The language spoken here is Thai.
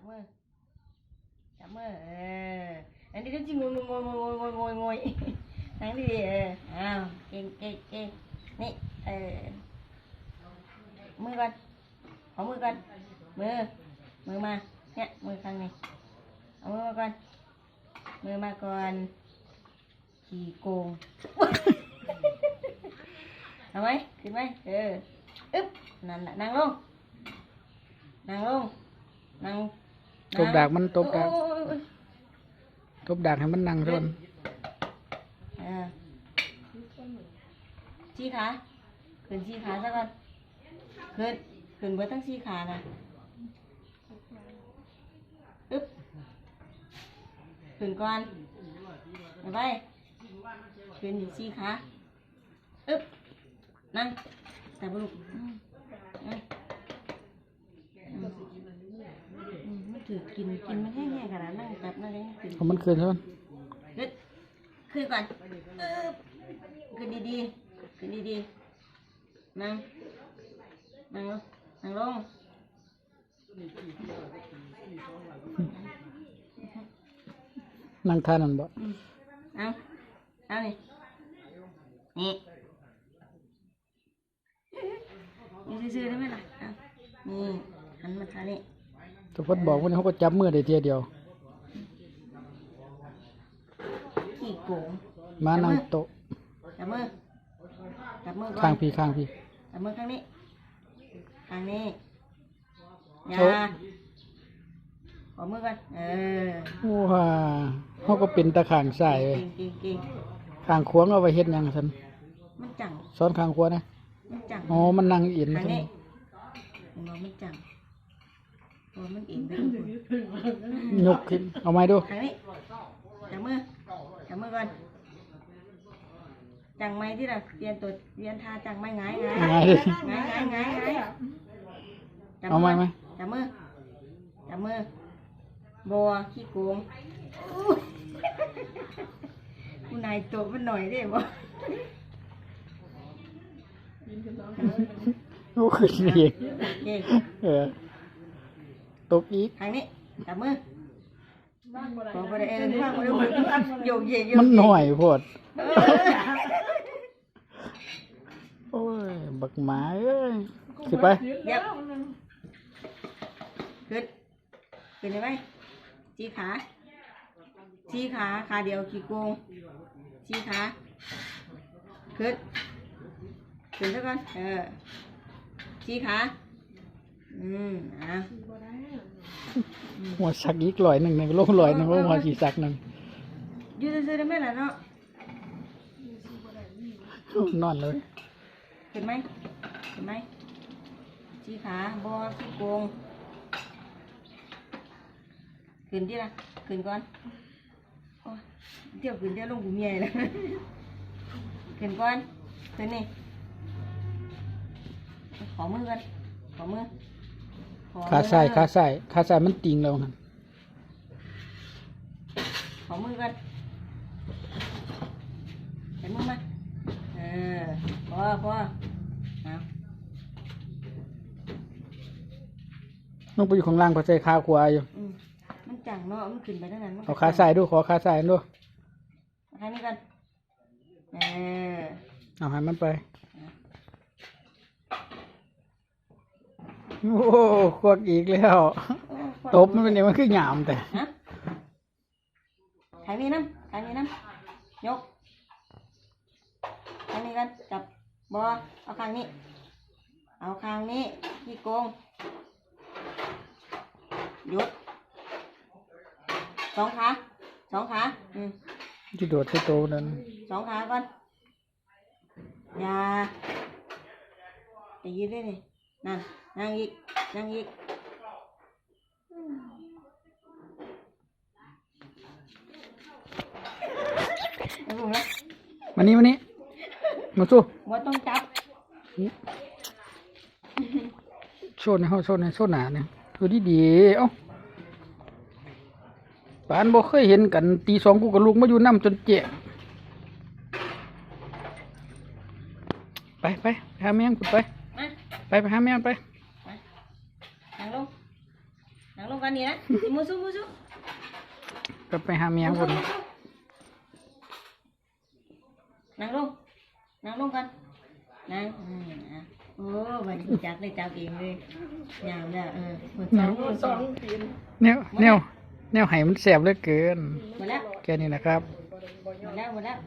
cảm ơn. Cảm ơn. À, anh đi đến chị ngồi ngồi ngồi ngồi ngồi ngồi ngồi. Anh đi. À, à kê kê kê. Nè à. mười con. Có mười con. Mười. Mười mà. Nhá mười con này. Có mười con. Mười mà con, chỉ cùng làm ấy thì mấy ừ. Úp. Nàng nàng luôn. Nàng luôn. Nàng ตบดากมันตบดากตบดากให้มันนั่งส่อนชี้ขาขึ้นชี้ขาซะก่อนขึ้นขึ้นเบอร์ตั้งชี้ขานะอึ๊บขึ้นก่อนไปขึ้นอยู่ชี้ขาอึ๊บนั่งแต่บุรุษนั่ง ถือกินกินมันแห้งๆขนาดนั่งจับนั่งยังกินเอามันคืนซะก่อนขึ้นขึ้นก่อนเออขึ้นดีๆขึ้นดีๆนั่งนั่งลงนั่งลงนั่งท่านั่นบ่อืมเอาเอานี่นี่นี่ซื่อๆได้ไหมล่ะเอานี่หันมาทางนี้ แต่เพิ่นบอกว่าเขาก็จับมือได้เทียเดียว ขี้โกงมานั่งโต๊ะจับมือจับมือก่อข้างนพี่ข้างพี่ จับมือข้างนี้ข้างนี้อย่าโชว์ขอมือกันเออว้าเขาก็เป็นตะข้างซ้ายเว้ยเก่งเก่งเก่งข้างขวางเอาไว้เฮ็ดหยังซั่นมันจังซ้อนข้างขวานะมันจังอ๋อมันนั่งอินข้างซั่นนี้เห็นบ่มันจัง โอ้มันเองไปทุกคนยกขึ้นเอาไม้ดูข้างนี้จับมือจับมือก่อนจังไหมที่เราเรียนตัวเรียนท่าจังไหมหงายหงายง่ายเลยหงายหงายหงายหงายจับเอาไม้ไหมจับมือจับมือบัวขี้โกงอู้กูนายตัวมันหน่อยได้บ่โอ้ขึ้นอีกเก่งเออ ตบอีก ทางนี้จับมือบอกไปเลยเออว่างไปเลยโยกเยกโยกมันเยกหน่อยโพด เออโอ้ย บักหมาเอ้ย สิไปเดี๋ยวขึ้นขึ้นได้ไหมชี้ขาชี้ขาขาเดียวขี้โกงชี้ขาขึ้นขึ้นซะก่อนเออชี้ขา อืมอะหัวสักอีกลอยหนึ่งหนึ่งลงลอยหนึ่งว่าหัวสีสักหนึ่งอยู่ซื่อๆได้ไหมล่ะเนาะนอนเลยเห็นไหมเห็นไหมชี้ขาบอขี้โกงขึ้นที่ละขึ้นก่อนโอ้ยเดี๋ยวขึ้นเดี๋ยวลงกูเมียเลยขึ้นก่อนขึ้นนี่ขอมือกันขอมือ ขอมือขาใส่ขาใส่ขาใส่มันติงแล้วนั่นขอมือกันเห็นมือมาเออพอพอเอาต้องไปอยู่ข้างล่างก็ใส่ขาขวาอยู่อืมมันจังเนาะมันขึ้นไปเท่านั้นมันเอาขาใส่ดูขอขาใส่ดูเอาทางนี้กันเออเอาให้มันไป โอ้ควักอีกแล้วโอ้ตบมันเป็นยังมันคือหยามแต่ฮะทางนี้น้ำทางนี้น้ำยกทางนี้กันจับบอเอาข้างนี้ เอาข้างนี้ที่โกงหยุดสองขาสองขาอืมที่โดดที่โตนั่นสองขาก่อนอย่าจะยืดได้เลย นั่นนั่งอีกนั่งอีกไม่รู้นะมานี่มานี่มาสู้ว่าต้องจับโชดในห้องโชดในโชดหนาเนี่ยดูดีดีๆเอ้าปานบ่เคยเห็นกันตีสองกูกับลูกมาอยู่น้ำจนเจ๊งไปไปไปหาแม่งกูไปมา ไปไปหาแม่งไปนั่งลงนั่งลงกันนี่นะสิมูซูมูซูก็ไปหาเมียคนนั่งลงนั่งลงกันนั่งอืมอะโอ้วันนี้จักเลยจับเองเลยยาวแล้วเออหมดสองหมดสองแนวแนวแนวไห้มันแสบเหลือเกินหมดแล้วแค่นี้นะครับหมดแล้วหมดแล้ว